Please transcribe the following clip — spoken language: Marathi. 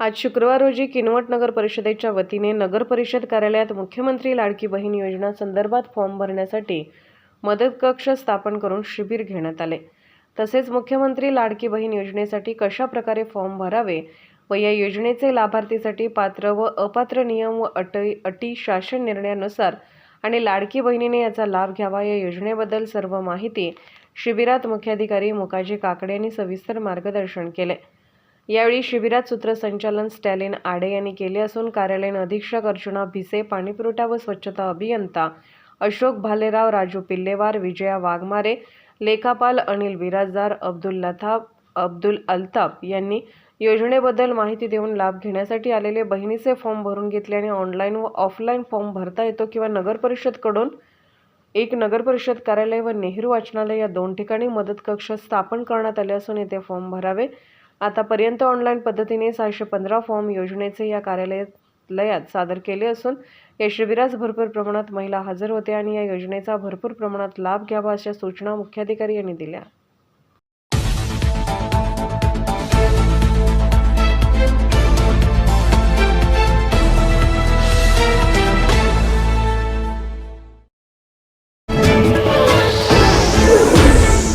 आज शुक्रवार रोजी किनवट नगर परिषदेच्या वतीने नगर परिषद कार्यालयात मुख्यमंत्री लाडकी बहीण योजना संदर्भात फॉर्म भरण्यासाठी मदत कक्ष स्थापन करून शिबिर घेण्यात आले. तसेच मुख्यमंत्री लाडकी बहीण योजनेसाठी कशा प्रकारे फॉर्म भरावे व या योजनेचे लाभार्थीसाठी पात्र व अपात्र नियम व अट अटी शासन निर्णयानुसार आणि लाडकी बहिणीने याचा लाभ घ्यावा या योजनेबद्दल सर्व माहिती शिबिरात मुख्याधिकारी मुकाजी काकडे यांनी सविस्तर मार्गदर्शन केले. यावेळी शिबिरात सूत्रसंचालन स्टॅलिन आडे यांनी केले असून कार्यालयीन अधीक्षक अर्चना भिसे पाणीपुरवठा व स्वच्छता अभियंता अशोक भालेराव राजू पिल्लेवार विजया वाघमारे लेखापाल अनिल बिराजदार अब्दुल लथाप अब्दुल अल्ताफ यांनी योजनेबद्दल माहिती देऊन लाभ घेण्यासाठी आलेले बहिणीचे फॉर्म भरून घेतले आणि ऑनलाईन व ऑफलाईन फॉर्म भरता येतो किंवा नगरपरिषदकडून एक नगरपरिषद कार्यालय व नेहरू वाचनालय या दोन ठिकाणी मदत कक्ष स्थापन करण्यात आले असून येथे फॉर्म भरावे. आतापर्यंत ऑनलाईन पद्धतीने सहाशे पंधरा फॉर्म योजनेचे या कार्यालयात सादर केले असून या शिबिरास भरपूर प्रमाणात महिला हजर होत्या आणि या योजनेचा भरपूर प्रमाणात लाभ घ्यावा अशा सूचना मुख्याधिकारी यांनी दिल्या.